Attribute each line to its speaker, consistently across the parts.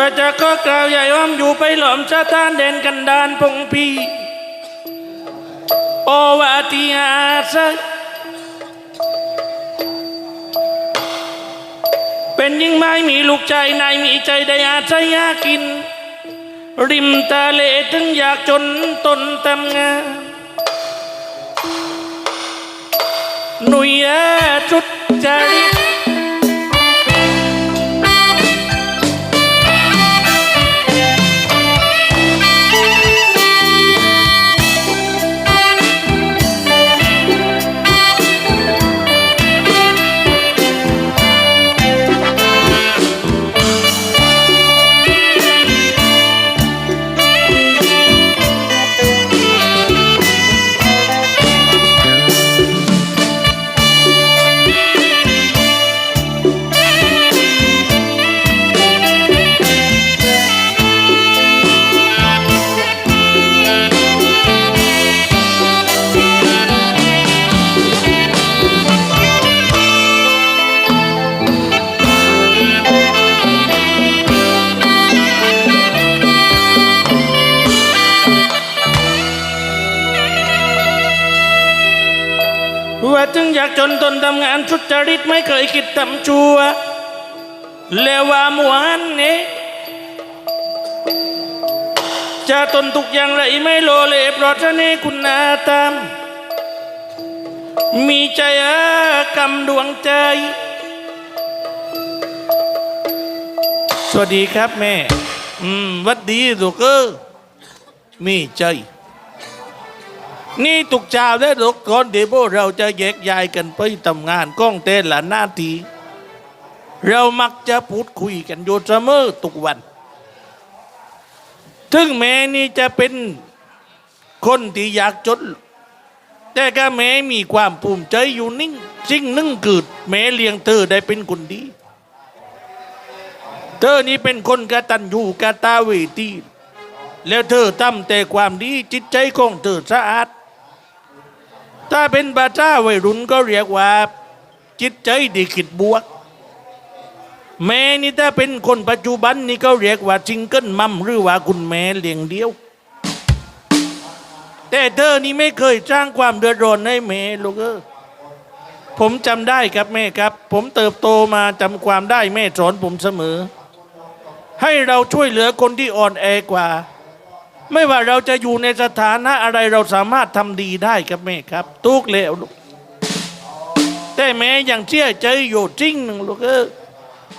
Speaker 1: ตัวจะก็กล่าวใหญ่อ้อมอยู่ไปหลอมชาตานเด่นกันดานพงพีโอวาติอาซะเป็นยิ่งไม้มีลูกใจนายมีใจได้อาศัยยากิน ริมตาเลถึงอยากจนตนตำงานหนุ่ยอาชุดจริต ยากจนตนทำงานทุจริตไม่เคยคิดทำชั่วแล้วว่ามวนนี้จะตนทุกอย่างไรไม่โลเลเพราะฉะนี้คุณนาตาม มีใจอากรรมดวงใจ สวัสดีครับแม่ อืมวัดดีลูกเออมีใจ นี่ตุกเจ้าได้ทุกคนเดี๋ยวพวกเราจะแยกย้ายกันไปทำงานก้องเต้นละหน้าที เรามักจะพูดคุยกันอยู่เสมอทุกวัน ถึงแม้นี่จะเป็นคนที่อยากจนแต่ก็แม้มีความภูมิใจอยู่นิ่งสิ่งนึ่งเกิดแม้เลี้ยงเธอได้เป็นคนดี เธอนี่เป็นคนกตัญญูกตเวทีแล้วเธอทำแต่ความดีจิตใจของเธอสะอาด ถ้าเป็นบาจ้าวัยรุ่นก็เรียกว่า จิตใจดีคิดบวก แม่นี่ถ้าเป็นคนปัจจุบันนี่ก็เรียกว่าจิงเกิลมัมหรือว่าคุณแม่เลี้ยงเดียว แต่เธอนี่ไม่เคยสร้างความเดือดร้อนให้แม่ลูกเออผมจำได้ครับแม่ครับ ผมเติบโตมาจำความได้แม่สอนผมเสมอ ให้เราช่วยเหลือคนที่อ่อนแอกว่า ไม่ว่าเราจะอยู่ในสถานะอะไรเราสามารถทำดีได้ครับแม่ครับ ทุกแล้วลูกแต่แม่ยังเชื่อใจอยู่จริงหนึ่งลูกเออ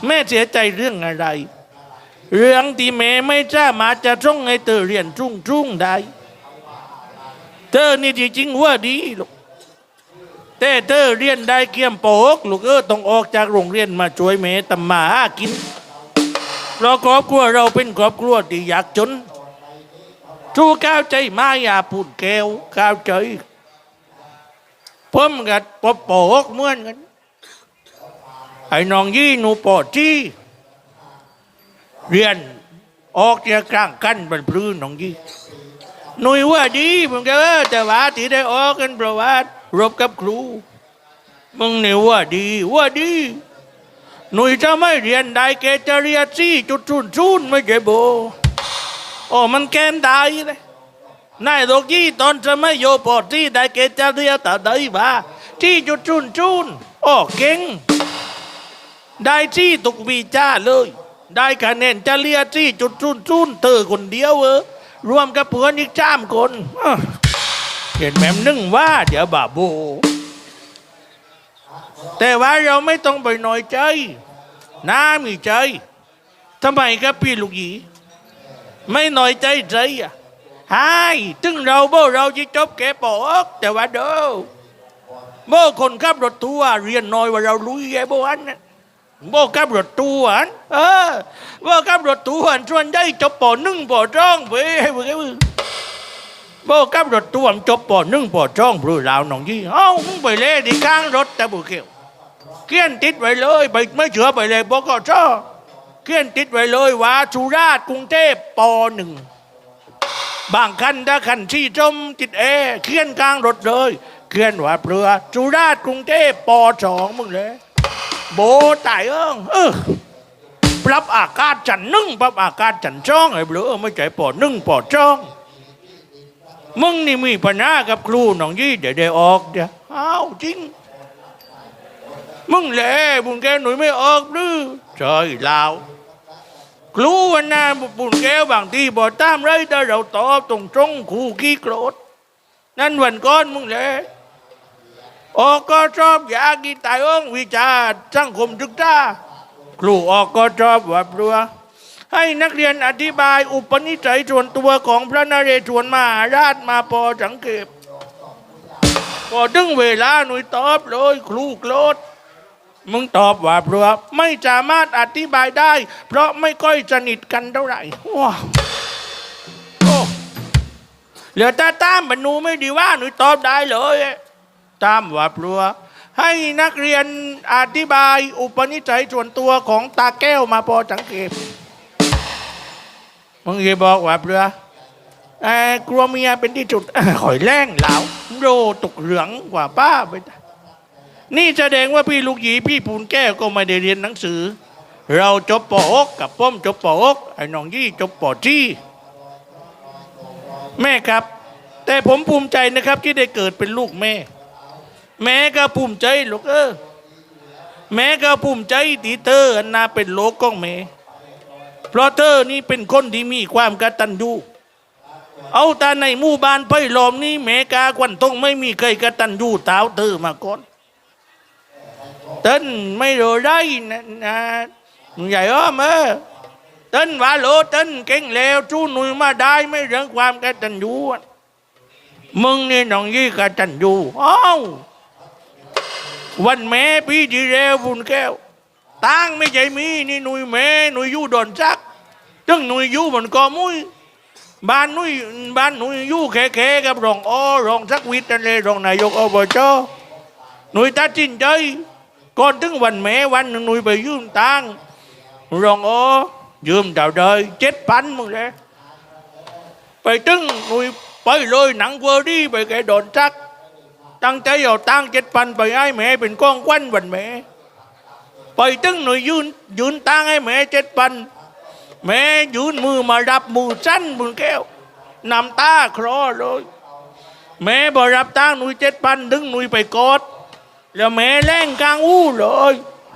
Speaker 1: แม่เสียใจเรื่องอะไร เรื่องที่แม่ไม่สามาจะส่งให้เธอเรียนรุ่งรุ่งได้เธอนี่จริงว่าดีลูกแต่เธอเรียนได้เกี่ยมโปกลูกเออต้องออกจากโรงเรียนมาช่วยแม่ตำมาหากินเราครอบครัวเราเป็นครอบครัวที่ยากจน ทูก้าวใจมาอย่าพูดแก้วก้าวใจผมกับปอปอกเหมือนกันไอ้น้องยี่หนูปอจี้เรียนออกจากกลางกันเป็นพื้นน้องยี่หนุ่ยว่าดีผมก็เออแต่ว่าที่ได้ออกกันเพระว่ารบกับครูมึงเนี่ยว่าดีว่าดีหนุ่ยจะไม่เรียนได้แกจะเรียนซี่จุดชุนชุนไม่ใช่โบ โอ้มันแกนได้เลยนายโรกี้ตอนจะไม่โยปอดที่ได้เกจาเรียแต่ได้บ้าที่จุดจุนจุนโอ้เก่งได้ที่ตุกวีจ้าเลย ได้คะแนนจะเลียที่จุดจุนจุนเธอคนเดียวเออรวมกับเพื่อนอีกจ้ามคนเห็นแม่มนึ่งว่า เดี๋ยวบาโบแต่ว่าเราไม่ต้องไปหน่อยใจน้ามีใจทำไมครับพี่ลูกหยี ไม่หน้อยใจใจอะใช่ถึงเราโบเราจะจบแก่ปอกแต่ว่าเด้อโบคนขับรถทัวร์เรียนน้อยว่าเราลุยแกโบอันนะโบขับรถทัวร์อันเออโบขับรถทัวร์อันส่วนได้จบปอหนึ่งปอจ้องไปให้เพื่อนโบขับรถทัวร์จบปอหนึ่งปอจ้องเพื่อเราหนองยี่เอ้าไปเล่ที่ข้างรถแต่บุเขียวเขียนติดไว้เลยไปไม่เชื่อไปเลยบอกก็ชอเขียนติดไว้เลยว่าสุราษฎร์กรุงเทพปหนึ่งบางคันถ้าคันที่จมติดแอร์เขียนกลางรถเลยเขียนว่าเรือสุราษฎร์กรุงเทพปสองมึงเลยโบตายเอิงเออปรับอากาศจันนึ่งปรับอากาศจันจ้องไอ้เบลอไม่ใจปอนึ่งปอจ้องมึงนี่มีปัญหากับครูหนองยี่เดี๋ยวได้ออกเดี๋ยวอ้าวจริง มึงแหละบุญแกหนุ่ยไม่ออกหรือใช่ลาว ครูวันน่ะบุญแก้วบางทีบอกตามไรแต่เราตอบตรงตรงครูขี้โกรธ นั่นวันก่อนมึงแหละออกก็ชอบอยากกีตายองวิจารสังคมศึกษาครูออกก็ชอบว่าเปลือให้นักเรียนอธิบายอุปนิสัยส่วนตัวของพระนเรศวรมหาราชมาพอสังเกตพอถึงเวลาหนุ่ยตอบเลยครูโกรธ มึงตอบว่าเพราะไม่สามารถอธิบายได้ เพราะไม่ค่อยสนิทกันเท่าไหร่ว้าวโอ้เหลือตาตามบรรนูไม่ดีว่าหนูตอบได้เลยตามว่าเพราะให้นักเรียนอธิบายอุปนิสัยส่วนตัวของตาแก้วมาพอสังเกตมึงจะบอกว่าเพราะเอ่อกลัวเมียเป็นที่จุดข่อยแรงเหลาโรตกเหลืองกว่าป้าไป นี่แสดงว่าพี่ลูกหยีพี่ปูนแก้วก็ไม่ได้เรียนหนังสือ เราจบปอกกับป้อมจบปอกไอ้น้องยี่จบปอที่แม่ครับ แต่ผมภูมิใจนะครับที่ได้เกิดเป็นลูกแม่ แม่ก็ภูมิใจลูกเออแม่ก็ภูมิใจที่เธออันนาเป็นโลกก้องแม่เพราะเธอนี่เป็นคนที่มีความกตัญญูเอาต่ในหมู่บ้านไผ่ลอมนี่แม่กาควันต้องไม่มีใครกตัญญูเท้าเธอมาก่อน ต้นไม่รู้ได้นะนะใหญ่อ้อมเออต้นว่าโลต้นเก่งเล้วชู้หนุ่ยมาได้ไม่เรื่องความกตันยูมึงนี่น้องยี่กตัญญูอ้าววันแม่พี่ดีเร็วบุญแก้วตั้งไม่ใจมีนี่หนุ่ยแม่หนุ่ยยู่ดนจักตึงหนุ่ยยู่เหมือนกอมุ้ยบ้านนุ้ยบ้านหนุ้ยยู่แค่ๆกับรองอรองสักวิทย์นั่นเลยรองนายกอบจหนุ่ยตัดสินใจ ก่อนถึงวันแม่วันหนึ่งหนุยไปยืมตังค์รองโอ้ยืมดาวเดยเจ็ดพันมึงเลยไปถึงหนุยไปเลยหนังเวอร์ดี้ไปแกโดนจัก ตั้งใจเอาตังเจ็ดพันไปให้แม่เป็นก้องควันวันแม่ไปถึงหน่ยยืนยืนตังให้แม่เจ็ดพันแม่ยืนมือมารับมือสั้นบุญแก้วนำตาคลอเลยแม่บอรับตังหน่ยเจ็ดพันดึงหน่ยไปกด แล้วแม่แรงกลางอู้เลย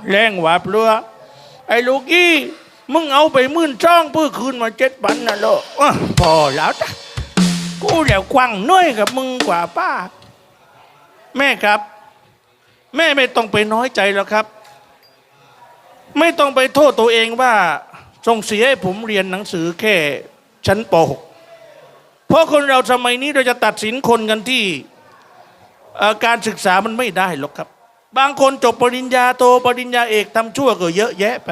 Speaker 1: แรงหวาเปลือไอ้ลูกกี้มึงเอาไปหมื่นช่องเพื่อคืนมาเจ็ดพันนะลูกอ้าวพอแล้วจ้ะกูเดี๋ยวควังน้อยกับมึงกว่าป้า แม่ครับ แม่ไม่ต้องไปน้อยใจแล้วครับ ไม่ต้องไปโทษตัวเองว่าส่งเสียให้ผมเรียนหนังสือแค่ชั้นป .6 เพราะคนเราสมัยนี้เราจะตัดสินคนกันที่เอ่อ การศึกษามันไม่ได้หรอกครับ บางคนจบปริญญาโทปริญญาเอกทำชั่วก็เยอะแยะไป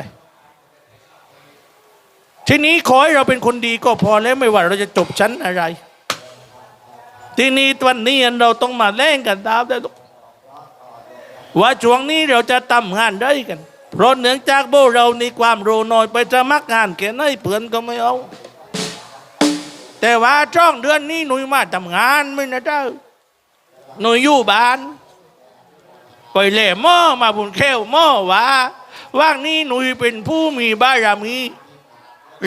Speaker 1: ทีนี้ขอให้เราเป็นคนดีก็พอแล้วไม่ว่าเราจะจบชั้นอะไร ทีนี้วันนี้เราต้องมาแล่งกันตามได้ลูกว่าช่วงนี้เราจะทำงานได้กัน เพราะเนื่องจากโบเราในความรู้น้อยไปจะมักงานแค่ไหนเพื่อนก็ไม่เอา แต่ว่าช่องเดือนนี้หนุ่ยมาทำงานไม่นะเจ้า หนุ่ยอยู่บ้านไปเล่หม้อมาบุญแค้วหม้อว่าว่างนี้หนุยเป็นผู้มีบารมี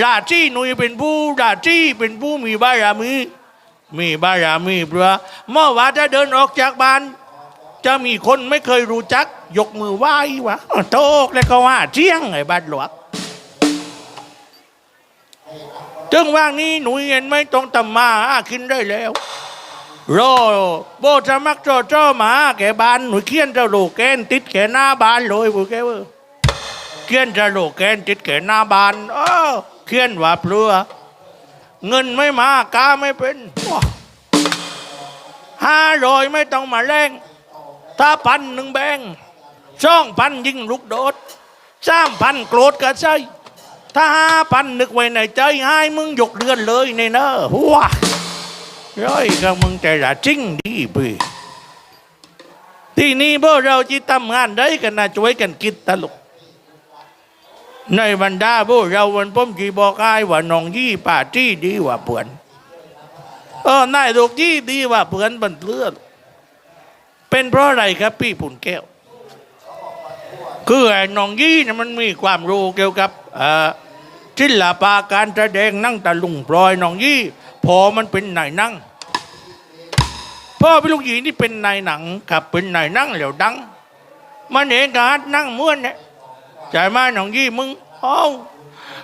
Speaker 1: ราชีหนุยเป็นผู้ราชีเป็นผู้มีบารมี มีบารมีเพราะเมื่อวานถ้าเดินออกจากบ้าน จะมีคนไม่เคยรู้จัก ยกมือไหว้วะโตกแล้วก็ว่าเที่ยงไอ้บ้านหลวงจึงว่างนี้หนูเห็นไม่ต้องทำมาหากินได้แล้ว รอโบจะมักจอจ้อหมาแกบ้านหนูเขียนจะโลแกนติดแกหน้าบ้านเลยพวกแกเว้ยเขียนจะโลแกนติดแกหน้าบ้านเออเขียนว่าเปลือเงินไม่มากาไม่เป็นห้าร้อยไม่ต้องมาแรงถ้าพันหนึ่งแบงช่องพันยิ่งลูกโดดสามพันโกรธก็ใช่ถ้าห้าพันนึกไว้ในใจให้มึงหยกเดือนเลยในเนอะว้า ร้อยก็มึงใจละจริงดีปีที่นี่พวกเราที่ทำงานได้กันนะช่วยกันคิดตลกในบรรดาพวกเราวันพ้มจีบอกไอ้ว่าน้องยี่ป่าจี้ดีกว่าเปือนเออนายลูกยี่ดีกว่าเปือนบันเลือดเป็นเพราะอะไรครับพี่ปุ่นแก้วคือไอ้น้องยี่เนี่ยมันมีความรู้เกี่ยวกับอ่ศิลปะการแสดงนั่งตะลุงปลอยน้องยี่พอมันเป็นนายนั่ง พ่อพี่ลูกหยีนี่เป็นนายหนังกับเป็นนายนั่งแล้วดังมันเองกาดนั่งม้วนเนี่ยจ่ายมาหนองยี่มึงเอ้า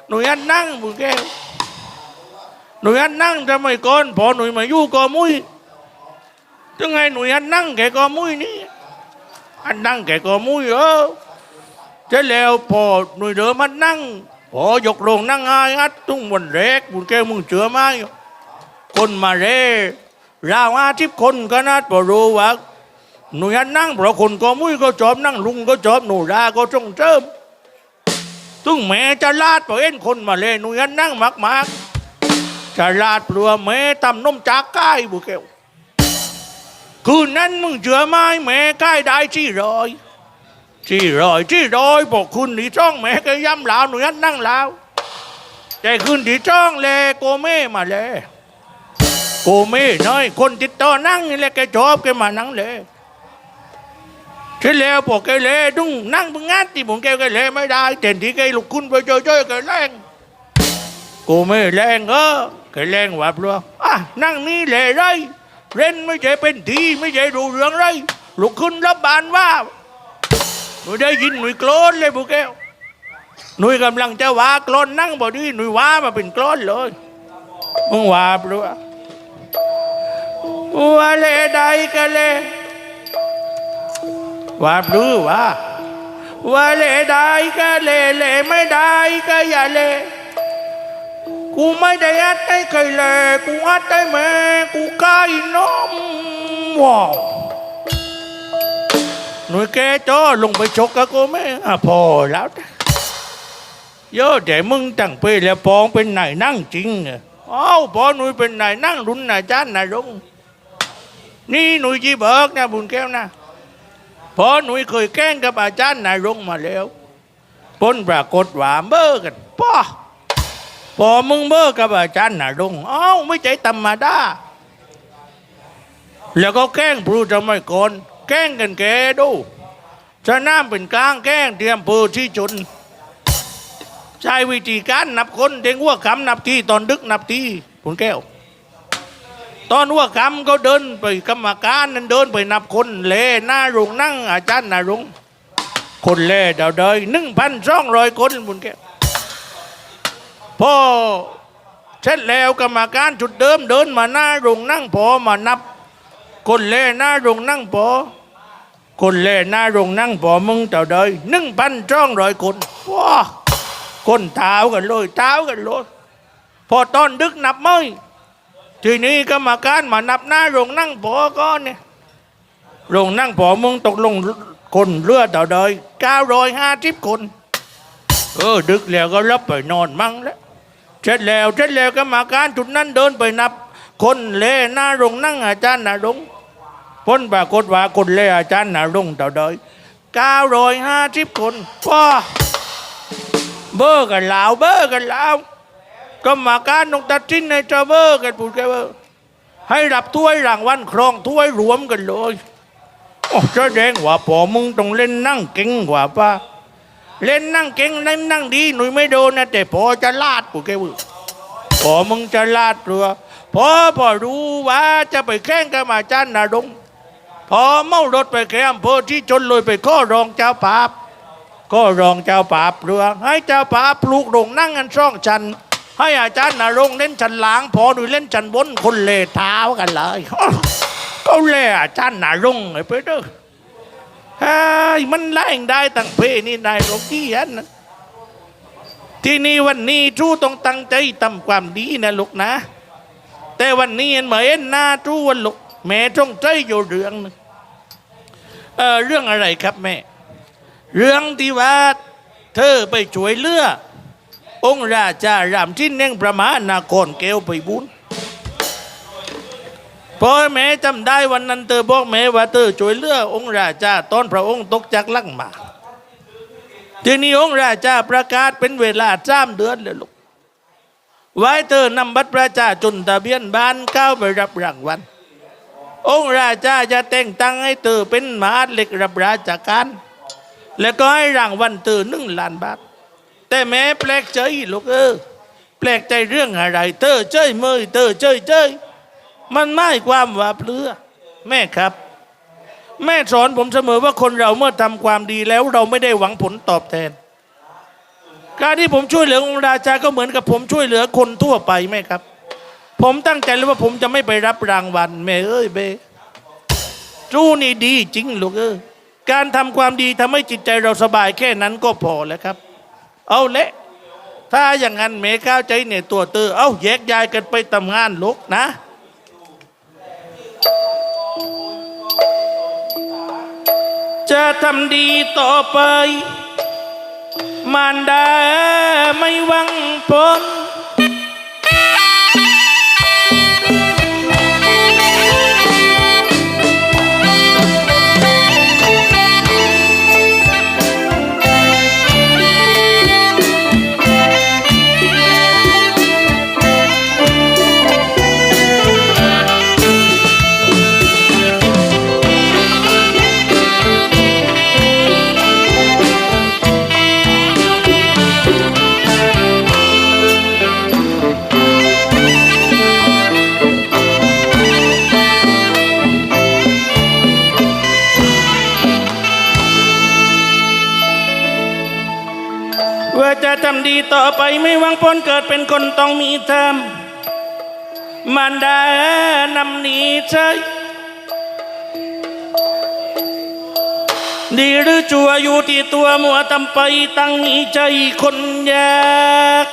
Speaker 1: หนุ่ยอันนั่งบุแกหนุ่ยอันนั่งทำไมก่อนพอหนุ่ยมาอยู่กอมุ้ยถึงไงหนุ่ยอันนั่งแกกอมุ้ยนี่อันนั่งแกกอมุ้ยเออเสร็จแล้วพอหน่ยเดิมมันนั่งพอยกลงนั่งอายอัดตุ้งบนเรกบุญแก้วมึงเชื่อไหมคนมาเร่ ราวอาทิตย์คนก็นัดพอรู้ว่าหน่วยนั่งเพราะคนก็มุ้ยก็จอบนั่งลุงก็จอบหนูราก็จงเจิมตุ้งแม่จะลาดพอเอ็นคนมาเลยหน่วยนั่งมากมากๆจะลาดเปลือแม่ตำนมจากใกล้บุญแก้วคืนนั้นมึงเชื่อไหมแม่ใกล้ได้ที่รอยที่รอยที่รอยบอกคุณที่จ้องแม่ก็ย้ำลาวหนูยันนั่งลาวแต่คุณที่จ้องแลโกเม่มาแลโกเม่น้อยคนติดต่อนั่งนี่แหละแกชอบแกมานั่งเลยที่แล้วบอกแกเลดุ้งนั่งบึงงัดที่ผมแกแกเลไม่ได้แต่ที่แกลุกขึ้นไปเจอๆแกแรงโกเม่แรงเออแกแรงว่าเปล่าอะนั่งนี่แหละไรเล่นไม่ใช่เป็นทีไม่ใช่ดูเรื่องไรลุกขึ้นรับบานว่าหนูได้ยินหนูโกรนเลยบุกแก้วหนูกำลังจะว่าโกรนนั่งบอดีหนูว่ามาเป็นโกรนเลยมึงว่าปะวะ ว่าเลใดกันเลยว่ารือว่าว่าเลใดก็เลเลไม่ได้ก็อย่าเลกูไม่ได้อัดให้ใครเลยกูอัดให้แม่กูกายน้อมว้าวหน่วยแกจ้อลงไปชกกับกูไมอะพอแล้วนะโย่แต่มึงตั้งไปแล้วปองเป็นนายนั่งจริงเหรออ้าวพอหนุ่ยเป็นนายนั่งรุนนายจ้านนายรง นี่หนุ่ยจีเบิกนะบุญแก้วนะพอหนุ่ยเคยแกล้งกับอาจารย์นายรงมาแล้วพ้นปรากฏว่าเบ้อกันป้อพอมึงเบ้อกับอาจารย์นายรงอ้าวไม่ใจธรรมดาแล้วก็แกล้งพรูทำไมก่อนแกล้งกันแกดูชะน้ำเป็นกลางแกล้งเตรียมปืนที่จุนใช้วิธีการนับคนเด้งหัวคำนับที่ตอนดึกนับที่ผลแก้ว ตอนหัวคำก็เดินไปกรรมการนั้นเดินไปนับคนเล่หน้าโรงนั่งอาจารย์นารุงคนเล่เดาเดยหนึ่งพันสองร้อยคนบุญแก้วพอเสร็จแล้วกรรมการจุดเดิมเดินมาหน้าโรงนั่งพอมานับ คนเล่หน้าโรงนั่งพอคนเล่หน้าโรงนั่งพอมึงเต่าเดยหนึ่งพันจ้องร้อยคนว้าคนเท้ากันเลยเท้ากันเลยพอตอนดึกนับไม่ ทีนี้กรรมการมานับหน้าโรงนั่งพอก็เนี่ยโรงนั่งพอมึงตกลงคนเรือเต่าเดยเก้าร้อยห้าสิบคน เออดึกแล้วก็รับไปนอนมั่งแล้วเสร็จแล้วเสร็จแล้วกรรมการจุดนั้นเดินไปนับ คนเล่หน้าโรงนั่งอาจารย์นารงพ้นปรากฏว่าคนเล่อาจารย์นารงต่อเดยเก้าร้อยห้าสิบคนว้าเบอร์กันลาวเบอร์กันลาว กรรมการต้องตัดสินในจะเบอร์กันพูดแกเบอร์ให้รับถ้วยรางวัลครองถ้วยรวมกันเลยโอ้แสดงว่าพอมึงต้องเล่นนั่งเก่งกว่าป้าเล่นนั่งเก่งเล่นนั่งดีหนุ่ยไม่โดนนะแต่พอจะลาดกูแกวอพอมึงจะลาดเรือพอพอรู้ว่าจะไปแข่งกับอาจารย์นาดงพอเมารถไปแข่งอำเภอที่จนเลยไปข้อรองเจ้าปาบก็รองเจ้าปาบเรือให้เจ้าปาบปลูกโด่งนั่งกันช่องชัน ให้อาจารย์นารงเล่นชันหลางพอดูเล่นชันบนคนเลเท้ากันเลยก็เล่อาจารย์นารงไอ้เพื่อนเด้อไอ้ยมันแรงได้ตั้งเพนี่ได้หรกที่อันนะที่นี่วันนี้ทู้ต้องตั้งใจทำความดีนะลูกนะ แต่วันนี้เห็นเหมือนหน้าทู้วันลูกแม่ต้องใจอยู่เรื่องหนึงเออเรื่องอะไรครับแม่ เรื่องที่ว่าเธอไปช่วยเลือ องค์ราชารามที่เน่งประมาณนาครเกลไปบุญพอแม่จำได้วันนั้นเธอบอกแม่ว่าเธอช่วยเลือองค์ราชาตอนพระองค์ตกจากลังมาทีนี้องค์ราชาประกาศเป็นเวลาสามเดือนเลยลูกไว้เธอนำบัตรประชาชนทะเบียนบ้านเข้าไปรับรางวัลองค์ราชาจะแต่งตั้งให้เธอเป็นมหาดเล็กรับราชการ แล้วก็ให้รางวัลตื่นหนึ่งล้านบาท แต่แม้แปลกใจลูกเออแปลกใจเรื่องอะไร เตอเจ้ยเมยเตอเจ้ยเจ้ยมันไม่ความว่าเปลือแม่ครับ แม่สอนผมเสมอว่าคนเราเมื่อทำความดีแล้วเราไม่ได้หวังผลตอบแทน การที่ผมช่วยเหลือองค์ราชาก็เหมือนกับผมช่วยเหลือคนทั่วไปแม่ครับ ผมตั้งใจเลยว่าผมจะไม่ไปรับรางวัลแม่เอ้ยเบจู้นี่ดีจริงลูกเออการทำความดีทำให้จิตใจเราสบายแค่นั้นก็พอแล้วครับ เอาเละถ้าอย่างนั้นเมก้าวใจเนี่ยตัวเตอเอาแยกย้ายกันไปทำงานลุกนะจะทำดีต่อไป มารดาไม่หวังผล ทำดีต่อไปไม่หวังผลเกิดเป็นคนต้องมีธรรมมารดานำหนีใจดีหรือจัวอยู่ที่ตัวมัวทำไปตั้งมีใจคนยาก